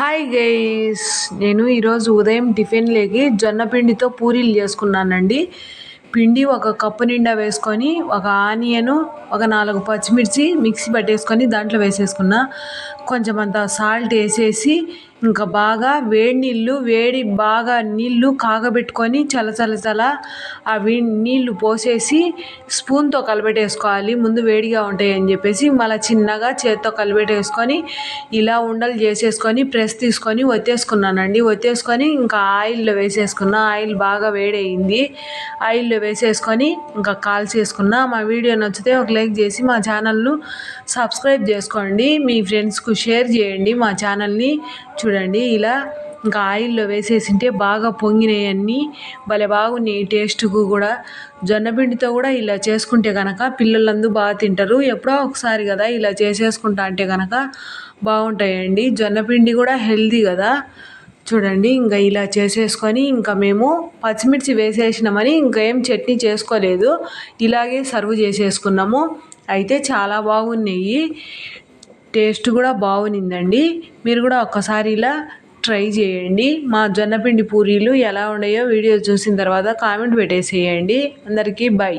Hi guys నేను ఈరోజు ఉదయం టిఫిన్లోకి జొన్న పిండితో పూరీలు చేసుకున్నానండి. పిండి ఒక కప్పు నిండా వేసుకొని ఒక ఆనియను ఒక నాలుగు పచ్చిమిర్చి మిక్సీ పట్టేసుకొని దాంట్లో వేసేసుకున్న. కొంచెం అంత సాల్ట్ వేసేసి ఇంకా బాగా వేడి నీళ్ళు వేడి బాగా నీళ్ళు కాగబెట్టుకొని చల చల చల అవి నీళ్ళు పోసేసి స్పూన్తో కలిపెట్టేసుకోవాలి ముందు వేడిగా ఉంటాయి అని చెప్పేసి మళ్ళీ చిన్నగా చేత్తో కలిపెట్టేసుకొని ఇలా ఉండలు చేసేసుకొని ప్రెస్ తీసుకొని ఒత్తేసుకున్నానండి. ఒత్తేసుకొని ఇంకా ఆయిల్లో వేసేసుకున్న. ఆయిల్ బాగా వేడయింది. ఆయిల్లో వేసేసుకొని ఇంకా కాల్చేసుకున్న. మా వీడియో నచ్చితే ఒక లైక్ చేసి మా ఛానల్ను సబ్స్క్రైబ్ చేసుకోండి. మీ ఫ్రెండ్స్కు షేర్ చేయండి. మా ఛానల్ని చూడండి. ఇలా ఇంకా ఆయిల్లో వేసేసింటే బాగా పొంగినాయి అన్నీ. భలే బాగున్నాయి టేస్ట్కు కూడా. జొన్నపిండితో కూడా ఇలా చేసుకుంటే కనుక పిల్లలందరూ బాగా తింటారు. ఎప్పుడో ఒకసారి కదా ఇలా చేసేసుకుంటా అంటే కనుక బాగుంటాయండి. జొన్నపిండి కూడా హెల్దీ కదా. చూడండి ఇంకా ఇలా చేసేసుకొని ఇంకా మేము పచ్చిమిర్చి వేసేసినామని ఇంకా ఏం చట్నీ చేసుకోలేదు. ఇలాగే సర్వ్ చేసేసుకున్నాము. అయితే చాలా బాగున్నాయి. టేస్ట్ కూడా బాగునిందండి. మీరు కూడా ఒక్కసారి ఇలా ట్రై చేయండి. మా జొన్నపిండి పూరీలు ఎలా ఉన్నాయో వీడియో చూసిన తర్వాత కామెంట్ పెట్టేసేయండి. అందరికీ బై.